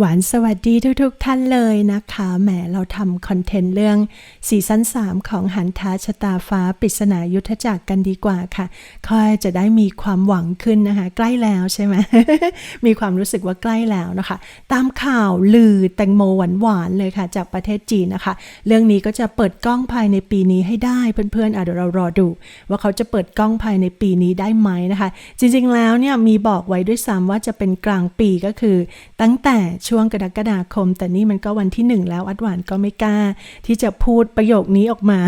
หวานสวัสดีทุกๆทท่านเลยนะคะ แหมเราทำคอนเทนต์เรื่องซีซั่น3 ของหันท้าชะตาฟ้าปริศนายุทธจักรกันดีกว่าค่ะ ค่อยจะได้มีความหวังขึ้นนะคะ ใกล้แล้วใช่ไหม มีความรู้สึกว่าใกล้แล้วนะคะ ตามข่าวลือแตงโมหวานๆเลยค่ะ จากประเทศจีนนะคะ เรื่องนี้ก็จะเปิดกล้องภายในปีนี้ให้ได้เพื่อนๆอะเดี๋ยวเรารอดู ว่าเขาจะเปิดกล้องภายในปีนี้ได้ไหมนะคะ จริงๆแล้วเนี่ยมีบอกไว้ด้วยซ้ำว่าจะเป็นกลางปีก็คือ ตั้งแต่ช่วงกรกฎาคม แต่นี่มันก็วันที่หนึ่งแล้วอัดหวานก็ไม่กล้า ที่จะพูดประโยคนี้ออกมา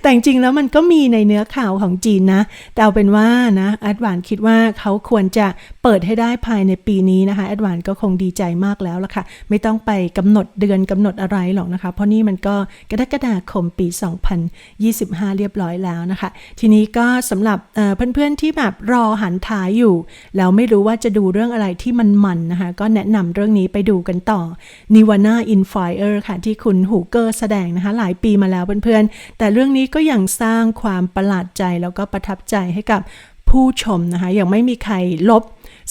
แต่จริงแล้วมันก็มีในเนื้อข่าวของจีนนะ แต่เอาเป็นว่านะอัดหวานคิดว่าเขาควรจะเปิดให้ได้ภายในปีนี้นะคะอัดหวานก็คงดีใจมากแล้วล่ะค่ะ ไม่ต้องไปกำหนดเดือนกำหนดอะไรหรอกนะคะ เพราะนี่มันก็กรกฎาคมปี 2025 เรียบร้อยแล้วนะคะ ทีนี้ก็สำหรับเพื่อนๆที่แบบรอหันท้ายอยู่ แล้วไม่รู้ว่าจะดูเรื่องอะไรที่มันมันนะคะ ก็แนะนำเรื่องนี้ไปดูกันต่อ n i v a n a in Fire ค่ะ ที่คุณฮูเกอร์แสดงนะคะ หลายปีมาแล้วเพื่อนๆ แต่เรื่องนี้ก็ยังสร้างความประหลาดใจแล้วก็ประทับใจให้กับผู้ชมนะคะ ยังไม่มีใครลบ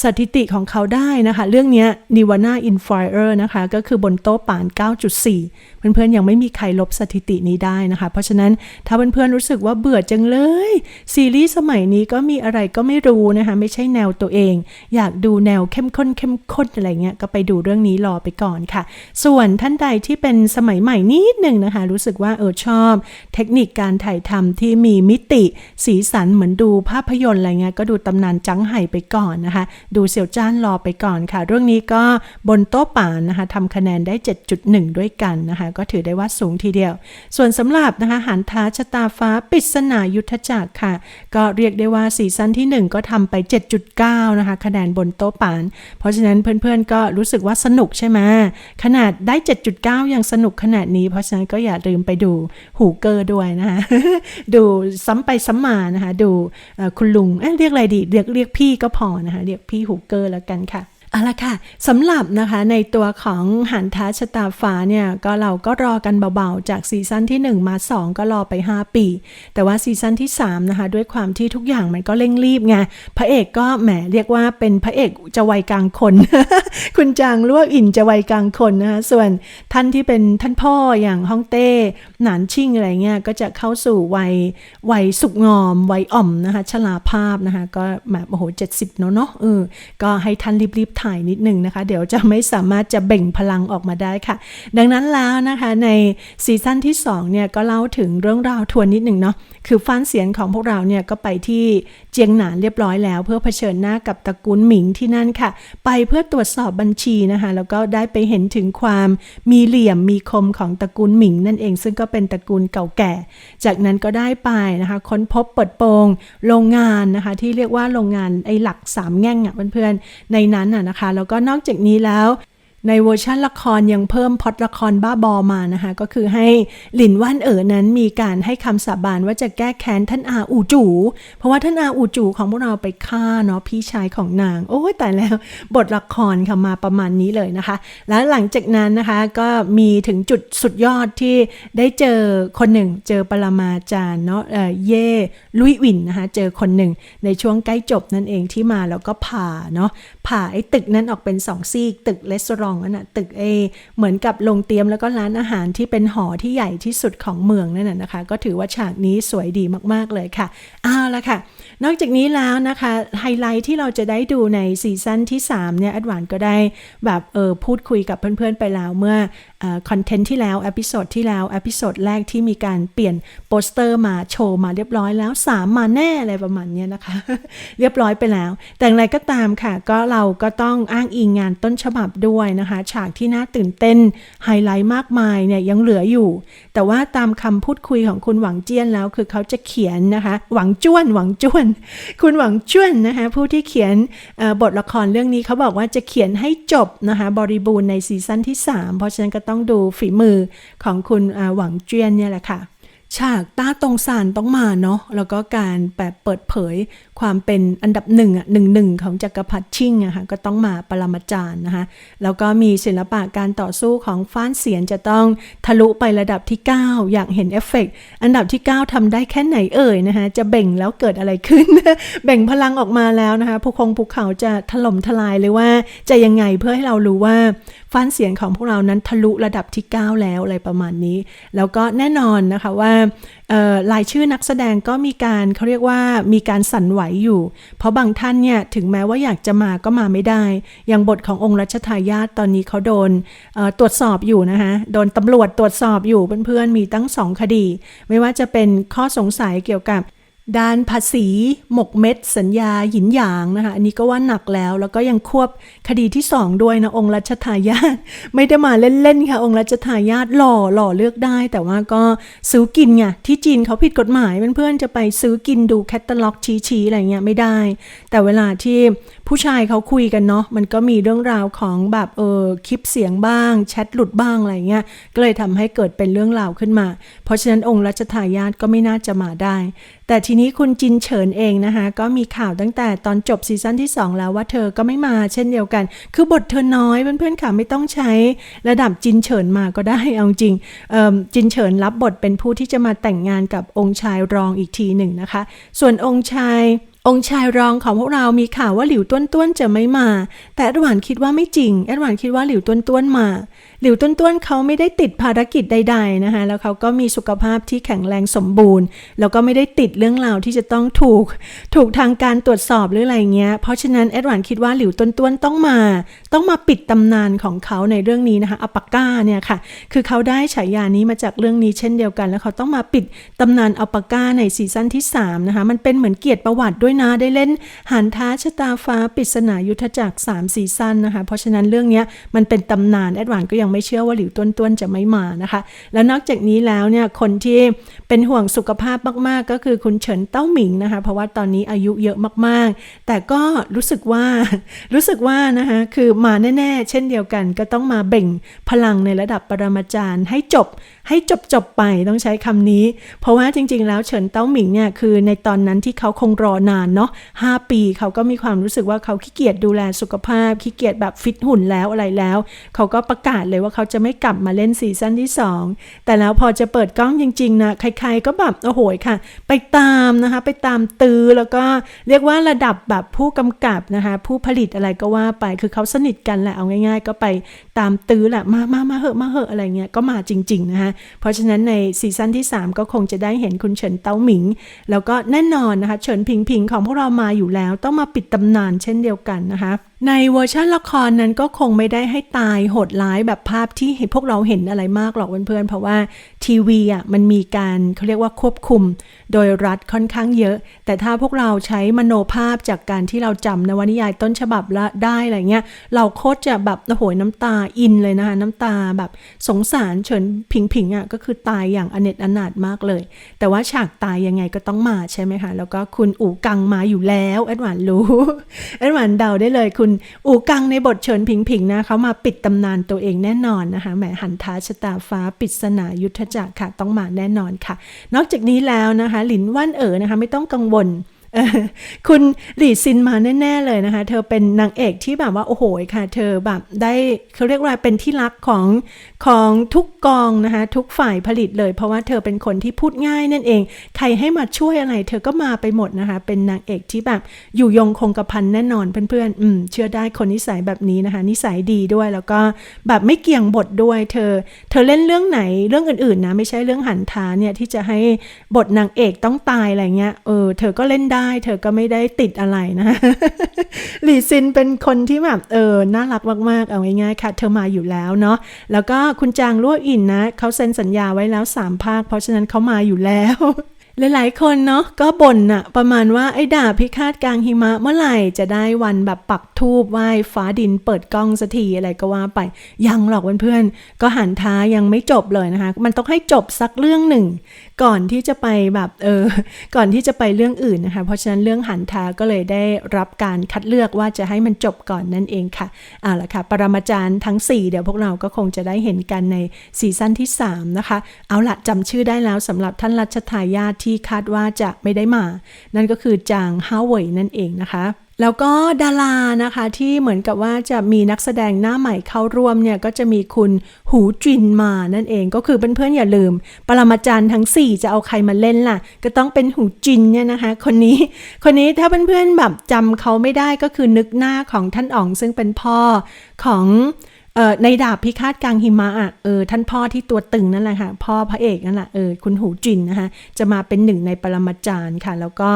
สถิติของเขาได้นะคะ เรื่องนี้ n i v a n a in Fire นะคะ ก็คือบนโต๊ะป่าน 9.4 เพื่อนๆ ยังไม่มีใครลบสถิตินี้ได้นะคะ เพราะฉะนั้นถ้าเพื่อนๆ รู้สึกว่าเบื่อจังเลย ซีรีส์สมัยนี้ก็มีอะไรก็ไม่รู้นะคะ ไม่ใช่แนวตัวเอง อยากดูแนวเข้มข้นเข้มข้นอะไรเงี้ยก็ไปดูเรื่องนี้รอไปก่อนค่ะ ส่วนท่านใดที่เป็นสมัยใหม่นิดหนึ่งนะคะ รู้สึกว่าเออชอบ เทคนิคการถ่ายทำที่มีมิติสีสันเหมือนดูภาพยนตร์อะไรเงี้ยก็ดูตำนานจังไห่ไปก่อนนะคะดูเสี่ยวจ้านรอไปก่อนค่ะ เรื่องนี้ก็บนโต๊ะป่านนะคะทำคะแนนได้ 7.1 ด้วยกันนะคะ ก็ถือได้ว่าสูงทีเดียว ส่วนสำหรับนะคะหันท้าชะตาฟ้าปริศนายุทธจักรค่ะ ก็เรียกได้ว่าซีซั่นที่ 1 ก็ทำไป 7.9 นะคะ คะแนนบนโต๊ะป่าน เพราะฉะนั้นเพื่อนๆก็รู้สึกว่าสนุกใช่ไหมขนาดได้ 7.9 ยังสนุกขนาดนี้ เพราะฉะนั้นก็อย่าลืมไปดูหูเกอร์ด้วยนะคะดูซ้ำไปซ้ำมานะคะ ดูคุณลุงเอ๊ะเรียกอะไรดีเรียกเรียกพี่ก็พอนะคะเรียกพี่หูเกอร์แล้วกันค่ะ เอาละค่ะสำหรับนะคะในตัวของหันท้าชะตาฟ้าเนี่ยก็เราก็รอกันเบาๆ จากซีซั่นที่ 1 มา 2 ก็รอไป 5 ปี แต่ว่าซีซั่นที่3นะคะด้วยความที่ทุกอย่างมันก็เร่งรีบไงพระเอกก็แหมเรียกว่าเป็นพระเอกจะวัยกลางคน คุณจางลวกอินจะวัยกลางคนนะคะส่วนท่านที่เป็นท่านพ่ออย่างฮ่องเต้หนานชิ่งอะไรเงี้ยก็จะเข้าสู่วัยวัยสุกงอมวัยอ่อมนะคะชราภาพนะคะก็แบบโอ้โหเจ็ดสิบเนาะเนาะเออก็ให้ท่านรีบๆถ่ายนิดนึงนะคะ เดี๋ยวจะไม่สามารถจะเบ่งพลังออกมาได้ค่ะ ดังนั้นแล้วนะคะในซีซั่นที่2เนี่ยก็เล่าถึงเรื่องราวทวนนิดหนึ่งเนาะคือฟ้านเสียนของพวกเราเนี่ยก็ไปที่เจียงหนานเรียบร้อยแล้ว เพื่อเผชิญหน้ากับตระกูลหมิงที่นั่นค่ะ ไปเพื่อตรวจสอบบัญชีนะคะ แล้วก็ได้ไปเห็นถึงความมีเหลี่ยมมีคมของตระกูลหมิงนั่นเอง ซึ่งก็เป็นตระกูลเก่าแก่ จากนั้นก็ได้ไปนะคะค้นพบเปิดโปงโรงงานนะคะที่เรียกว่าโรงงานไอ้หลักสามแง่งอะเพื่อนๆในนั้นอะนะคะแล้วก็นอกจากนี้แล้ว ในเวอร์ชันละครยังเพิ่มพอดละครบ้าบอมานะคะ ก็คือให้หลินว่านเอ๋อนั้นมีการให้คำสาบานว่าจะแก้แค้นท่านอาอูจูเพราะว่าท่านอาอูจูของพวกเราไปฆ่าเนาะพี่ชายของนาง โอ้ยแต่แล้วบทละครค่ะมาประมาณนี้เลยนะคะ แล้วหลังจากนั้นนะคะก็มีถึงจุดสุดยอดที่ได้เจอคนหนึ่ง เจอปรมาจารย์เนาะเอ่อเย่ลุยวินนะคะเจอคนหนึ่งในช่วงใกล้จบนั่นเองที่มาแล้วก็ผ่าเนาะผ่าไอ้ตึกนั้นออกเป็นสองซีกตึกเลสซองนั่นนะตึกเอเหมือนกับโรงเตรียมแล้วก็ร้านอาหารที่เป็นหอที่ใหญ่ที่สุดของเมืองนั่นนะนะคะ ก็ถือว่าฉากนี้สวยดีมากๆเลยค่ะเอาละค่ะ นอกจากนี้แล้วนะคะไฮไลท์ที่เราจะได้ดูในซีซั่นที่3เนี่ยอดหวานก็ได้แบบเออพูดคุยกับเพื่อนๆไปแล้วเมื่อ คอนเทนต์ที่แล้วอพิโซดที่แล้วอพิโซดแรกที่มีการเปลี่ยนโปสเตอร์มาโชว์มาเรียบร้อยแล้ว 3 มาแน่อะไรประมาณนี้นะคะ เรียบร้อยไปแล้ว แต่อย่างไรก็ตามค่ะ ก็เราก็ต้องอ้างอิงงานต้นฉบับด้วยนะคะ ฉากที่น่าตื่นเต้นไฮไลท์มากมายเนี่ยยังเหลืออยู่ แต่ว่าตามคำพูดคุยของคุณหวังเจี้ยนแล้วคือเขาจะเขียนนะคะ หวังจ้วนหวังจ้วน คุณหวังจ้วนนะคะผู้ที่เขียนบทละครเรื่องนี้เขาบอกว่าจะเขียนให้จบนะคะบริบูรณ์ในซีซั่นที่ 3 เพราะฉะนั้นก็ต้อง้องดูฝีมือของคุณหวังเจี้ยนเนี่ยแหละค่ะ ฉากต้าตรงสารต้องมาเนาะแล้วก็การแบบเปิดเผยความเป็นอันดับหนึ่งอะหนึ่งหนึ่งของจักรพรรดิชิงอะค่ะก็ต้องมาปรมาจารย์นะคะแล้วก็มีศิลปะการต่อสู้ของฟ้านเสียนจะต้องทะลุไประดับที่ 9 อยากเห็นเอฟเฟกต์อันดับที่ 9ทำได้แค่ไหนเอ่ยนะคะจะเบ่งแล้วเกิดอะไรขึ้นเบ่งพลังออกมาแล้วนะคะภูคงภูเขาจะถล่มทลายเลยว่า จะยังไงเพื่อให้เรารู้ว่าฟ้านเสียงของพวกเรานั้นทะลุระดับที่ 9 แล้วอะไรประมาณนี้ แล้วก็แน่นอนนะคะว่าเอ่อรายชื่อนักแสดงก็มีการเขาเรียกว่ามีการสั่นไหวอยู่ เพราะบางท่านเนี่ยถึงแม้ว่าอยากจะมาก็มาไม่ได้ อย่างบทขององค์รัชทายาทตอนนี้เขาโดนตรวจสอบอยู่นะคะโดนตำรวจตรวจสอบอยู่เพื่อนๆมีตั้งสองคดี ไม่ว่าจะเป็นข้อสงสัยเกี่ยวกับ ด้านภาษีหมกเม็ด สัญญาหยินหยางนะคะอันนี้ก็ว่าหนักแล้ว แล้วก็ยังควบคดีที่2ด้วยนะองค์รัชทายาทไม่ได้มาเล่น ๆ ค่ะ องค์รัชทายาทหล่อหล่อเลือกได้ แต่ว่าก็ซื้อกินไงที่จีนเขาผิดกฎหมายเพื่อนๆจะไปซื้อกินดูแคตตาล็อกชี้ๆอะไรเงี้ยไม่ได้ แต่เวลาที่ผู้ชายเขาคุยกันเนาะมันก็มีเรื่องราวของแบบเออคลิปเสียงบ้าง แชทหลุดบ้างอะไรเงี้ยก็เลยทำให้เกิดเป็นเรื่องราวขึ้นมา เพราะฉะนั้นองค์รัชทายาทก็ไม่น่าจะมาได้ แต่ทีีนี้คุณจินเฉินเองนะคะก็มีข่าวตั้งแต่ตอนจบซีซั่นที่ 2 แล้วว่าเธอก็ไม่มาเช่นเดียวกัน คือบทเธอน้อยเพื่อนๆค่ะไม่ต้องใช้ระดับจินเฉินมาก็ได้เอาจริงจินเฉินรับบทเป็นผู้ที่จะมาแต่งงานกับองค์ชายรองอีกทีหนึ่งนะคะ ส่วนองค์ชายองค์ชายรองของพวกเรามีข่าวว่าหลิวต้วนต้วนจะไม่มา แต่แอดวานคิดว่าไม่จริงแอดวานคิดว่าหลิวต้วนต้วนมา หลิวต้นต้วนเขาไม่ได้ติดภารกิจใด ๆนะคะ แล้วเขาก็มีสุขภาพที่แข็งแรงสมบูรณ์ แล้วก็ไม่ได้ติดเรื่องราวที่จะต้องถูก ถูกทางการตรวจสอบหรืออะไรเงี้ย เพราะฉะนั้นแอดวานคิดว่าหลิวต้นต้วนต้องมา ต้องมาปิดตำนานของเขาในเรื่องนี้นะคะอัปาก้าเนี่ยค่ะ คือเขาได้ฉายานี้มาจากเรื่องนี้เช่นเดียวกัน แล้วเขาต้องมาปิดตำนานอัปาก้าในซีซั่นที่3นะคะ มันเป็นเหมือนเกียรติประวัติด้วยนะ ได้เล่นหันท้าชะตาฟ้าปริศนายุทธจักร3ซีซั่นนะคะ เพราะฉะนั้นเรื่องเนี้ยมันเป็นตำนานแอดวานก็ยังไม่เชื่อว่าหลิวต้วนต้นจะไม่มานะคะ แล้วนอกจากนี้แล้วเนี่ยคนที่เป็นห่วงสุขภาพมากๆ ก็คือคุณเฉินเต้าหมิงนะคะ เพราะว่าตอนนี้อายุเยอะมากๆ แต่ก็รู้สึกว่ารู้สึกว่านะคะคือมาแน่ ๆ เช่นเดียวกันก็ต้องมาเบ่งพลังในระดับปรมาจารย์ ให้จบให้จบจบไปต้องใช้คำนี้ เพราะว่าจริง ๆ แล้วเฉินเต้าหมิงเนี่ยคือในตอนนั้นที่เขาคงรอนานเนาะ5ปีเขาก็มีความรู้สึกว่าเขาขี้เกียจดูแลสุขภาพขี้เกียจแบบฟิตหุ่นแล้วอะไรแล้ว เขาก็ประกาศเลยว่าเขาจะไม่กลับมาเล่นซีซั่นที่ 2 แต่แล้วพอจะเปิดกล้องจริงๆนะใครๆก็แบบโอ้โหค่ะ ไปตามนะคะ ไปตามตื้อแล้วก็เรียกว่าระดับแบบผู้กำกับนะคะ ผู้ผลิตอะไรก็ว่าไปคือเขาสนิทกันแหละเอาง่าย ๆ ก็ไปตามตื้อแหละมามามาเหอะมาเหอะอะไรเงี้ยก็มาจริงๆนะคะเพราะฉะนั้นในซีซั่นที่ 3 ก็คงจะได้เห็นคุณเฉินเต้าหมิง แล้วก็แน่นอนนะคะเฉินผิงผิงของพวกเรามาอยู่แล้วต้องมาปิดตำนานเช่นเดียวกันนะคะ ในเวอร์ชันละครนั้นก็คงไม่ได้ให้ตายโหดร้ายแบบภาพที่เห็นพวกเราเห็นอะไรมากหรอกเพื่อนๆ เพราะว่าทีวีอะมันมีการเขาเรียกว่าควบคุม โดยรัฐค่อนข้างเยอะ แต่ถ้าพวกเราใช้มโนภาพจากการที่เราจำนวนิยายต้นฉบับละได้อะไรเงี้ย เราโคตรจะแบบโอ้โหน้ำตาอินเลยนะคะน้ำตาแบบสงสารเฉินผิงผิงอะก็คือตายอย่างอเนจอนาถมากเลย แต่ว่าฉากตายยังไงก็ต้องมาใช่ไหมคะแล้วก็คุณอู่กังมาอยู่แล้วแอดหวานรู้แอดหวานเดาได้เลยคุณอู่กังในบทเฉินผิงผิงนะเขามาปิดตำนานตัวเองแน่นอนนะคะแหมหันท้าชะตาฟ้าปริศนายุทธจักรค่ะต้องมาแน่นอนค่ะ นอกจากนี้แล้วนะคะ หลินว่านเอ๋อนะคะไม่ต้องกังวล คุณหลีซินมาแน่ ๆ เลยนะคะ เธอเป็นนางเอกที่แบบว่า โอ้โหค่ะ เธอแบบได้เขาเรียกว่าเป็นที่รักของของทุกกองนะคะ ทุกฝ่ายผลิตเลย เพราะว่าเธอเป็นคนที่พูดง่ายนั่นเอง ใครให้มาช่วยอะไร เธอก็มาไปหมดนะคะ เป็นนางเอกที่แบบอยู่ยงคงกระพันแน่นอนเพื่อนๆอืมเชื่อได้คนนิสัยแบบนี้นะคะ นิสัยดีด้วยแล้วก็แบบไม่เกี่ยงบทด้วย เธอ เธอเล่นเรื่องไหนเรื่องอื่นๆนะไม่ใช่เรื่องหันทาเนี่ยที่จะให้บทนางเอกต้องตายอะไรเงี้ยเออเธอก็เล่นได้เธอก็ไม่ได้ติดอะไรนะหลีซินเป็นคนที่แบบเออน่ารักมากๆ เอาง่ายๆค่ะ เธอมาอยู่แล้วเนาะแล้วก็คุณจางลั่วอินนะเขาเซ็นสัญญาไว้แล้ว 3 ภาค เพราะฉะนั้นเขามาอยู่แล้วหลาย ๆ คนเนาะก็บ่นอะประมาณว่าไอ้ดาบพิฆาตกลางหิมะเมื่อไหร่จะได้วันแบบปักทูบไหว้ฟ้าดินเปิดกล้องสักทีอะไรก็ว่าไป ยังหรอกเพื่อนๆก็หันท้ายังไม่จบเลยนะคะ มันต้องให้จบสักเรื่องหนึ่งก่อนที่จะไปแบบเออก่อนที่จะไปเรื่องอื่นนะคะ เพราะฉะนั้นเรื่องหันทาก็เลยได้รับการคัดเลือกว่าจะให้มันจบก่อนนั่นเองค่ะเอาละค่ะ ปรมาจารย์ทั้ง 4 เดี๋ยวพวกเราก็คงจะได้เห็นกันในซีซั่นที่ 3 นะคะ เอาละจำชื่อได้แล้วสำหรับท่านรัชทายาทที่คาดว่าจะไม่ได้มา นั่นก็คือจางฮาเว่ยนั่นเองนะคะ แล้วก็ดารานะคะที่เหมือนกับว่าจะมีนักแสดงหน้าใหม่เข้าร่วมเนี่ยก็จะมีคุณหูจินมานั่นเองก็คือเพื่อนๆอย่าลืม ปรมาจารย์ทั้ง 4 จะเอาใครมาเล่นล่ะ ก็ต้องเป็นหูจินเนี่ยนะคะ คนนี้คนนี้ถ้าเพื่อนๆแบบจำเขาไม่ได้ก็คือนึกหน้าของท่านอ๋องซึ่งเป็นพ่อของ เออในดาบพิฆาตกลางหิมะอะเออท่านพ่อที่ตัวตึงนั่นแหละค่ะ พ่อพระเอกนั่นแหละเออคุณหูจินนะคะจะมาเป็นหนึ่งในปรมาจารย์ค่ะ แล้วก็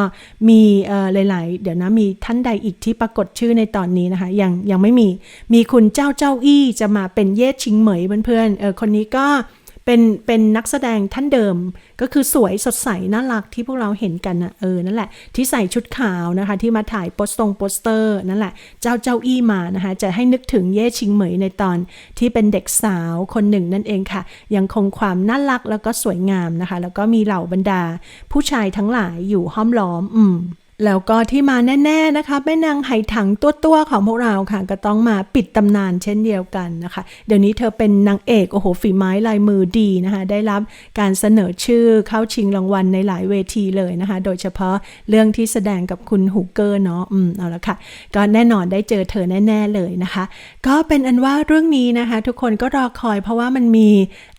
มีเออหลาย ๆ เดี๋ยวนะมีท่านใดอีกที่ปรากฏชื่อในตอนนี้นะคะ ยังยังไม่มีมีคุณเจ้าเจ้าอี้จะมาเป็นเย่ชิงเหมยเพื่อนๆเออคนนี้ก็เเป็นเป็นนักแสดงท่านเดิมก็คือสวยสดใสน่ารักที่พวกเราเห็นกันนะเออนั่นแหละที่ใส่ชุดขาวนะคะ ที่มาถ่ายโปสตรงโปสเตอร์นั่นแหละ เจ้าเจ้าอี้มานะคะจะให้นึกถึงเย่ชิงเหมยในตอนที่เป็นเด็กสาวคนหนึ่งนั่นเองค่ะ ยังคงความน่ารักแล้วก็สวยงามนะคะ แล้วก็มีเหล่าบรรดา ผู้ชายทั้งหลายอยู่ห้อมล้อม อืม แล้วก็ที่มาแน่ๆนะคะแม่นางไหถังตัวตัวๆของพวกเราค่ะ ก็ต้องมาปิดตำนานเช่นเดียวกันนะคะ เดี๋ยวนี้เธอเป็นนางเอกโอ้โหฝีไม้ลายมือดีนะคะ ได้รับการเสนอชื่อเข้าชิงรางวัลในหลายเวทีเลยนะคะ โดยเฉพาะเรื่องที่แสดงกับคุณฮูเกอร์เนาะอืมเอาละค่ะ ก็แน่นอนได้เจอเธอแน่ ๆเลยนะคะ ก็เป็นอันว่าเรื่องนี้นะคะ ทุกคนก็รอคอยเพราะว่ามันมี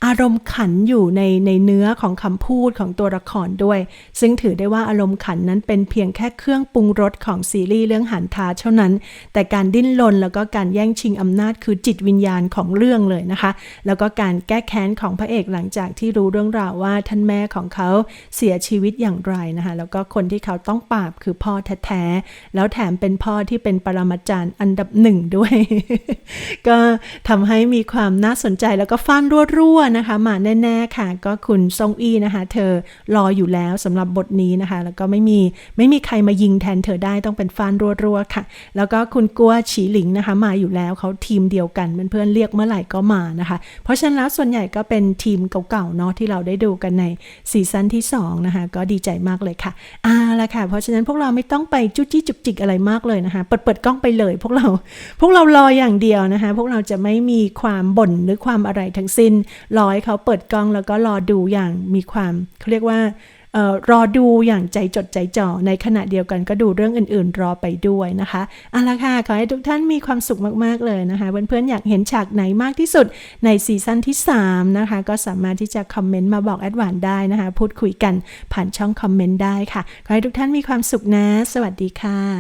อารมณ์ขันอยู่ในในเนื้อของคำพูดของตัวละครด้วย ซึ่งถือได้ว่าอารมณ์ขันนั้นเป็นเพียงแค่เครื่องปรุงรสของซีรีส์เรื่องหันทาเท่านั้น แต่การดิ้นรนแล้วก็การแย่งชิงอำนาจคือจิตวิญญาณของเรื่องเลยนะคะ แล้วก็การแก้แค้นของพระเอกหลังจากที่รู้เรื่องราวว่าท่านแม่ของเขาเสียชีวิตอย่างไรนะคะ แล้วก็คนที่เขาต้องปราบคือพ่อแท้ๆแล้วแถมเป็นพ่อที่เป็นปรมาจารย์อันดับหนึ่งด้วย ก็ทำให้มีความน่าสนใจแล้วก็ฟันรั่วๆนะคะ มาแน่ๆค่ะ ก็คุณซงอี้นะคะ เธอรออยู่แล้วสำหรับบทนี้นะคะ แล้วก็ไม่มีไม่มีใครมายิงแทนเธอได้ต้องเป็นฟันรัวๆค่ะ แล้วก็คุณกัวฉีหลิงนะคะ มาอยู่แล้วเขาทีมเดียวกันเพื่อนๆเรียกเมื่อไหร่ก็มานะคะ เพราะฉะนั้นแล้วส่วนใหญ่ก็เป็นทีมเก่าๆเนาะที่เราได้ดูกันในซีซั่นที่สองนะคะก็ดีใจมากเลยค่ะอ่าละค่ะ เพราะฉะนั้นพวกเราไม่ต้องไปจุ๊จี้จุกจิกอะไรมากเลยนะคะ เปิดเปิดกล้องไปเลย พวกเราพวกเรารออย่างเดียวนะคะ พวกเราจะไม่มีความบ่นหรือความอะไรทั้งสิ้นรอให้เขาเปิดกล้องแล้วก็รอดูอย่างมีความเขาเรียกว่า รอดูอย่างใจจดใจจ่อในขณะเดียวกันก็ดูเรื่องอื่น ๆ รอไปด้วยนะคะเอาละค่ะ ขอให้ทุกท่านมีความสุขมาก ๆ เลยนะคะ เพื่อน ๆ อยากเห็นฉากไหนมากที่สุดในซีซั่นที่ 3 นะคะ ก็สามารถที่จะคอมเมนต์มาบอกแอดวานได้นะคะ พูดคุยกันผ่านช่องคอมเมนต์ได้ค่ะ ขอให้ทุกท่านมีความสุขนะ สวัสดีค่ะ